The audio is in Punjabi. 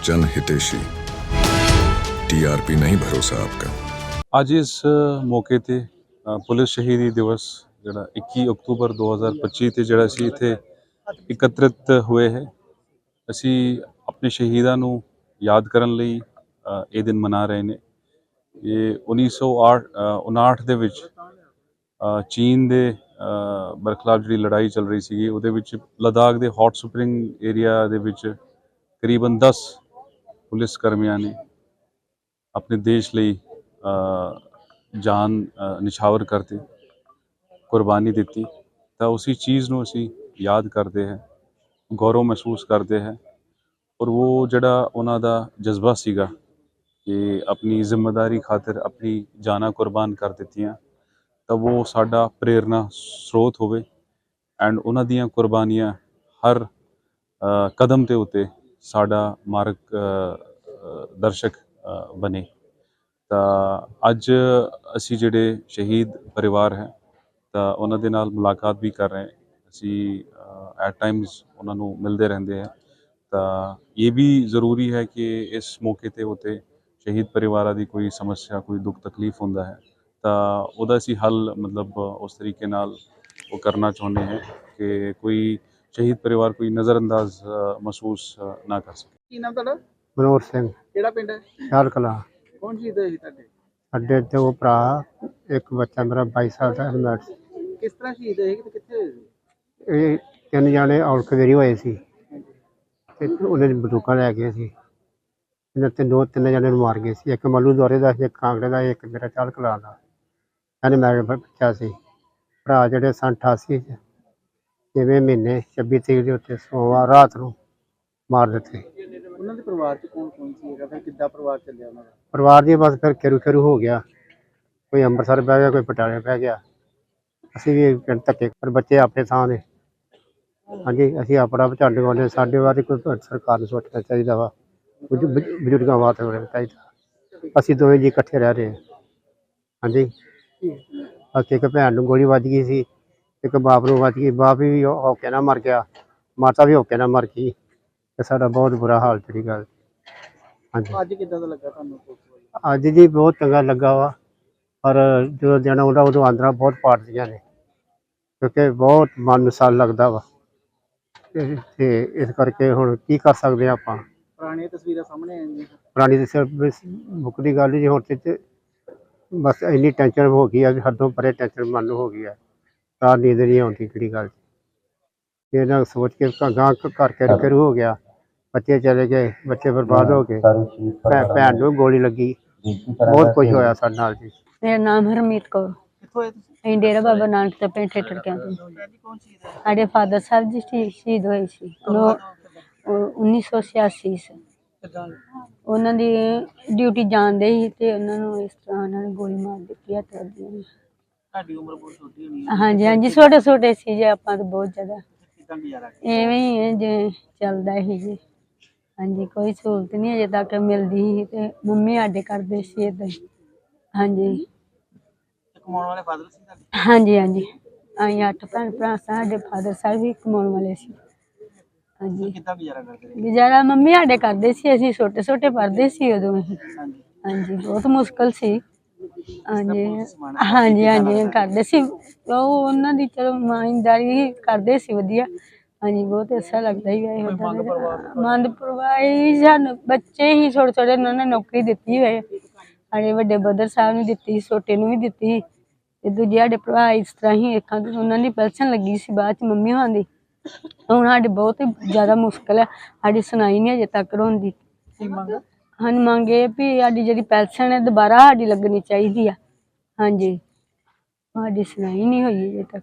हितेशी टीआरपी नहीं भरोसा आपका ਅੱਜ ਇਸ ਮੌਕੇ ਤੇ ਅ, ਪੁਲਿਸ ਸ਼ਹੀਦੀ ਦਿਵਸ ਜਿਹੜਾ 21 ਅਕਤੂਬਰ 2025 ਤੇ ਜਿਹੜਾ ਸੀ ਇੱਥੇ ਇਕੱਤਰਿਤ ਹੋਏ ਹੈ ਅਸੀਂ ਆਪਣੇ ਸ਼ਹੀਦਾਂ ਨੂੰ ਯਾਦ ਕਰਨ ਲਈ ਅ, ਇਹ ਦਿਨ ਮਨਾ ਰਹੇ ਨੇ ਇਹ 1908 ਅ, 59 ਦੇ ਵਿੱਚ ਅ, ਚੀਨ ਦੇ ਅ, ਬਰਖਲਾਫ ਜਿਹੜੀ ਲੜਾਈ ਚੱਲ ਰਹੀ ਸੀਗੀ ਉਹਦੇ ਵਿੱਚ ਲਦਾਖ ਦੇ ਹੌਟ ਸਪਰਿੰਗ ਏਰੀਆ ਦੇ ਵਿੱਚ ਕਰੀਬਨ 10 ਪੁਲਿਸ ਕਰਮੀਆਂ ਨੇ ਆਪਣੇ ਦੇਸ਼ ਲਈ ਜਾਨ ਨਿਛਾਵਰ ਕਰਤੀ, ਕੁਰਬਾਨੀ ਦਿੱਤੀ। ਤਾਂ ਉਸੇ ਚੀਜ਼ ਨੂੰ ਅਸੀਂ ਯਾਦ ਕਰਦੇ ਹਾਂ, ਗੌਰਵ ਮਹਿਸੂਸ ਕਰਦੇ ਹਾਂ। ਔਰ ਉਹ ਜਿਹੜਾ ਉਹਨਾਂ ਦਾ ਜਜ਼ਬਾ ਸੀਗਾ ਕਿ ਆਪਣੀ ਜ਼ਿੰਮੇਵਾਰੀ ਖਾਤਰ ਆਪਣੀ ਜਾਨਾਂ ਕੁਰਬਾਨ ਕਰ ਦਿੱਤੀਆਂ, ਤਾਂ ਉਹ ਸਾਡਾ ਪ੍ਰੇਰਨਾ ਸਰੋਤ ਹੋਵੇ। ਐਂਡ ਉਹਨਾਂ ਦੀਆਂ ਕੁਰਬਾਨੀਆਂ ਹਰ ਕਦਮ ਤੇ ਉਤੇ ਸਾਡਾ ਮਾਰਗ ਦਰਸ਼ਕ ਬਣੇ। ਤਾਂ ਅੱਜ ਅਸੀਂ ਜਿਹੜੇ ਸ਼ਹੀਦ ਪਰਿਵਾਰ ਹੈ, ਤਾਂ ਉਹਨਾਂ ਦੇ ਨਾਲ ਮੁਲਾਕਾਤ ਵੀ ਕਰ ਰਹੇ ਅਸੀਂ ਐਟ ਟਾਈਮਸ ਉਹਨਾਂ ਨੂੰ ਮਿਲਦੇ ਰਹਿੰਦੇ ਹਾਂ। ਤਾਂ ਇਹ ਵੀ ਜ਼ਰੂਰੀ ਹੈ ਕਿ ਇਸ ਮੌਕੇ ਤੇ ਉਤੇ ਸ਼ਹੀਦ ਪਰਿਵਾਰਾਂ ਦੀ ਕੋਈ ਸਮੱਸਿਆ, ਕੋਈ ਦੁੱਖ, ਤਕਲੀਫ ਹੁੰਦਾ ਹੈ, ਤਾਂ ਉਹਦਾ ਅਸੀਂ ਹੱਲ, ਮਤਲਬ, ਉਸ ਤਰੀਕੇ ਨਾਲ ਉਹ ਕਰਨਾ ਚਾਹੁੰਦੇ ਹਾਂ ਕਿ ਕੋਈ ਸ਼ਹੀਦ ਪਰਿਵਾਰ ਕੋਈ ਨਜ਼ਰਅੰਦਾਜ਼ ਮਹਿਸੂਸ ਨਾ ਕਰ ਸਕੇ। ਕੀ ਨਾਮ ਤੁਹਾਡਾ? ਮਨੋਹਰ ਸਿੰਘ। ਕਿਹੜਾ ਪਿੰਡ ਹੈ? ਸ਼ਾਲ ਕਲਾ ਕੌਣ ਹੋਏ ਸੀ ਤੁਹਾਡੇ? ਅੱਡੇ ਤੇ ਉਹ ਭਰਾ ਇੱਕ ਬੱਚਾ ਮੇਰਾ 22 ਸਾਲ ਦਾ ਹਰਮੈਟ ਕਿਸ ਤਰ੍ਹਾਂ ਸ਼ਹੀਦ ਹੋਏ ਤੇ ਕਿੱਥੇ ਹੋਏ ਸੀ? ਇਹ ਤਿੰਨ ਜਾਣੇ ਔਲਖ ਵੇਰੀ ਹੋਏ ਸੀ। ਤੇ ਉਹਨਾਂ ਬੰਦੂਕਾਂ ਲੈ ਗਏ ਸੀ। ਇਹਨਾਂ ਤੇ ਦੋ ਤਿੰਨ ਜਾਣੇ ਨੂੰ ਮਾਰ ਗਏ ਸੀ। ਇੱਕ ਮੱਲੂ ਦੌਰੇ ਦਾ ਸੀ ਇੱਕ ਕਾਂਗੜੇ ਦਾ ਇੱਕ ਮੇਰਾ ਚਾਲ ਕਲਾ ਦਾ। ਇਹਨੇ ਮੈਂ ਬੱਚਾ ਸੀ। ਭਰਾ ਜਿਹੜੇ ਸਨ 88 ਚ ਜਿਵੇਂ ਮਹੀਨੇ 26 ਤਰੀਕ ਦੇ ਉੱਤੇ ਸੋਮਵਾਰ ਰਾਤ ਨੂੰ ਮਾਰ ਦਿੱਤੇ। ਉਹਨਾਂ ਦੇ ਪਰਿਵਾਰ ਚ ਕੌਣ ਕੌਣ ਸੀ ਹੈਗਾ? ਫਿਰ ਕਿੱਦਾਂ ਪਰਿਵਾਰ ਚੱਲਿਆ ਉਹਨਾਂ ਦਾ? ਪਰਿਵਾਰ ਦੀ ਬਸ ਫਿਰ ਕਿਰੂ ਕਿਰੂ ਹੋ ਗਿਆ। ਕੋਈ ਅੰਮ੍ਰਿਤਸਰ ਬਹਿ ਗਿਆ ਕੋਈ ਪਟਿਆਲੇ ਬਹਿ ਗਿਆ। ਅਸੀਂ ਵੀ ਪਿੰਡ ਧੱਕੇ ਪਰ ਬੱਚੇ ਆਪਣੇ ਥਾਂ ਨੇ ਹਾਂਜੀ ਅਸੀਂ ਆਪਣਾ ਝੰਡ ਗਾਉਂਦੇ ਸਾਡੇ ਬਾਰੇ ਕੋਈ ਸਰਕਾਰ ਨੂੰ ਸੋਚਣਾ ਚਾਹੀਦਾ ਵਾ। ਬਜ਼ੁ- ਬਜ਼ੁਰਗਾਂ ਵਾਸਤੇ ਹੋਣਾ ਚਾਹੀਦਾ। ਅਸੀਂ ਦੋਵੇਂ ਜੀ ਇਕੱਠੇ ਰਹਿ ਰਹੇ ਹਾਂ। ਹਾਂਜੀ। ਬਾਕੀ ਇੱਕ ਭੈਣ ਨੂੰ ਗੋਲੀ ਵੱਜ ਗਈ ਸੀ। ਇੱਕ ਬਾਪ ਨੂੰ ਵੱਜ ਗਈ ਬਾਪ ਵੀ ਹੋਕੇ ਨਾ ਮਰ ਗਿਆ ਮਾਤਾ ਵੀ ਹੋਕੇ ਨਾ ਮਰ ਗਈ। ਤੇ ਸਾਡਾ ਬਹੁਤ ਬੁਰਾ ਹਾਲ ਜਿਹੜੀ ਗੱਲ। ਹਾਂਜੀ। ਅੱਜ ਕਿੱਦਾਂ ਦਾ ਲੱਗਾ ਤੁਹਾਨੂੰ? ਅੱਜ ਜੀ ਬਹੁਤ ਚੰਗਾ ਲੱਗਾ ਵਾ ਪਰ ਜਦੋਂ ਦਿਨ ਆਉਂਦਾ ਉਦੋਂ ਆਂਦਰਾਂ ਬਹੁਤ ਪਾੜਦੀਆਂ ਨੇ ਕਿਉਂਕਿ ਬਹੁਤ ਮਨ ਨੂੰ ਸਾਲ ਲੱਗਦਾ ਵਾ। ਤੇ ਇਸ ਕਰਕੇ ਹੁਣ ਕੀ ਕਰ ਸਕਦੇ ਆ ਆਪਾਂ? ਪੁਰਾਣੀਆਂ ਤਸਵੀਰਾਂ ਸਾਹਮਣੇ ਆਈਆਂ ਪੁਰਾਣੀ ਦੇ ਸਿਰ ਬੁੱਕ ਦੀ ਗੱਲ ਜੀ ਹੁਣ ਤੇ ਤੇ ਬਸ ਇੰਨੀ ਟੈਨਸ਼ਨ ਹੋ ਗਈ ਆ ਕਿ ਹੱਦੋਂ ਪਰੇ ਟੈਨਸ਼ਨ ਮਨ ਨੂੰ ਹੋ ਗਈ ਆ। ਤਾਂ ਨੀਂਦ ਨਹੀਂ ਆਉਂਦੀ ਕਿਹੜੀ ਗੱਲ ਇਹ ਨਾ ਸੋਚ ਕੇ ਗਾਂ ਘਰ ਕੇ ਫਿਰ ਹੋ ਗਿਆ। ਬੱਚੇ ਚਲੇ ਗਏ ਬੱਚੇ ਬਰਬਾਦ ਹੋ ਗਏ। ਭੈ- ਭੈਣ ਨੂੰ ਗੋਲੀ ਲੱਗੀ। ਬਹੁਤ ਕੁਝ ਹੋਇਆ ਸਾਡੇ ਨਾਲ ਜੀ। ਮੇਰਾ ਨਾਮ ਹਰਮੀਤ ਕੌਰ। ਅਸੀਂ ਡੇਰਾ ਬਾਬਾ ਨਾਨਕ ਤੇ ਪਿੰਡ ਠੇਠੜ ਕੇ ਆਉਂਦੇ ਜੀ ਕੌਣ ਸ਼ਹੀਦ ਹੈ ਸਾਡੇ ਫਾਦਰ ਸਾਹਿਬ ਜੀ ਸ਼ਹੀ- ਸ਼ਹੀਦ ਹੋਏ ਸੀ। ਉਹ ਉਹ 1986 ਚ ਉਹਨਾਂ ਦੀ ਡਿਊਟੀ ਜਾਂਦੇ ਸੀ ਤੇ ਉਹਨਾਂ ਨੂੰ ਇਸ ਤਰ੍ਹਾਂ ਉਹਨਾਂ ਨੇ ਗੋਲੀ ਮਾਰ ਦਿੱਤੀ ਵੱਜੀ ਉਹਨੂੰ। ਤੁਹਾਡੀ ਉਮਰ ਬਹੁਤ ਛੋਟੀ ਹੋਣੀ ਹੈ। ਹਾਂਜੀ ਹਾਂਜੀ ਛੋਟੇ ਛੋਟੇ ਸੀ ਜੇ ਆਪਾਂ ਤਾਂ ਬਹੁਤ ਜ਼ਿਆਦਾ। ਕਿੱਦਾਂ ਗੁਜ਼ਾਰਾ ਕੀਤਾ? ਐਵੇਂ ਹੀ ਹੈ ਜੇ ਚੱਲਦਾ ਹੀ ਜੀ। ਹਾਂਜੀ ਕੋਈ ਸਹੂਲਤ ਨਹੀਂ ਅਜੇ ਤੱਕ ਮਿਲਦੀ ਸੀ ਤੇ ਮੰਮੀ ਸਾਡੇ ਕਰਦੇ ਸੀ ਏਦਾਂ ਹੀ। ਹਾਂਜੀ। ਤੇ ਕਮਾਉਣ ਵਾਲੇ ਫਾਦਰ ਸੀ ਤੁਹਾਡੇ? ਹਾਂਜੀ ਹਾਂਜੀ। ਅਸੀਂ ਅੱਠ ਭੈਣ ਭਰਾ ਸਾਡੇ ਫਾਦਰ ਸਾਹਿਬ ਵੀ ਕਮਾਉਣ ਵਾਲੇ ਸੀ। ਹਾਂਜੀ। ਕਿੱਦਾਂ ਗੁਜ਼ਾਰਾ ਕਰਦੇ ਰਹੇ? ਗੁਜ਼ਾਰਾ ਮੰਮੀ ਸਾਡੇ ਕਰਦੇ ਸੀ ਅਸੀਂ ਛੋਟੇ ਛੋਟੇ ਪੜ੍ਹਦੇ ਸੀ ਉਦੋਂ ਅਸੀਂ ਹਾਂਜੀ। ਹਾਂਜੀ ਬਹੁਤ ਮੁਸ਼ਕਲ ਸੀ। ਹਾਂਜੀ। ਹਾਂਜੀ ਹਾਂਜੀ ਕਰਦੇ ਸੀ। ਉਹ ਉਹਨਾਂ ਦੀ ਚਲੋ ਇਮਾਨਦਾਰੀ ਕਰਦੇ ਸੀ ਵਧੀਆ। ਹਾਂਜੀ ਬਹੁਤ ਅੱਛਾ ਲੱਗਦਾ ਹੀ ਹੈ ਮੰਦ ਪਰਵਾਹੀ ਸਾਨੂੰ। ਬੱਚੇ ਹੀ ਛੋਟੇ ਛੋਟੇ ਉਹਨਾਂ ਨੇ ਨੌਕਰੀ ਦਿੱਤੀ ਹੋਏ ਸਾਡੇ ਵੱਡੇ ਬਦਰ ਸਾਹਿਬ ਨੂੰ ਦਿੱਤੀ ਛੋਟੇ ਨੂੰ ਵੀ ਦਿੱਤੀ ਤੇ ਦੂਜੇ ਸਾਡੇ ਭਰਾ ਇਸ ਤਰ੍ਹਾਂ ਹੀ ਇੱਕ ਉਹਨਾਂ ਦੀ ਪੈਨਸ਼ਨ ਲੱਗੀ ਸੀ ਬਾਅਦ ਚ ਮੰਮੀ ਹੋਣਾ ਦੀ। ਹੁਣ ਸਾਡੇ ਬਹੁਤ ਹੀ ਜ਼ਿਆਦਾ ਮੁਸ਼ਕਲ ਹੈ। ਸਾਡੀ ਸੁਣਾਈ ਨਹੀਂ ਅਜੇ ਤੱਕ ਮੰਗ? ਹਨ ਮੰਗੇ ਵੀ ਸਾਡੀ ਜਿਹੜੀ ਪੈਨਸ਼ਨ ਹੈ, ਦੁਬਾਰਾ ਸਾਡੀ ਲੱਗਣੀ ਚਾਹੀਦੀ ਆ। ਹਾਂਜੀ। ਸਾਡੀ ਸੁਣਾਈ ਨਹੀਂ ਹੋਈ ਅਜੇ ਤੱਕ।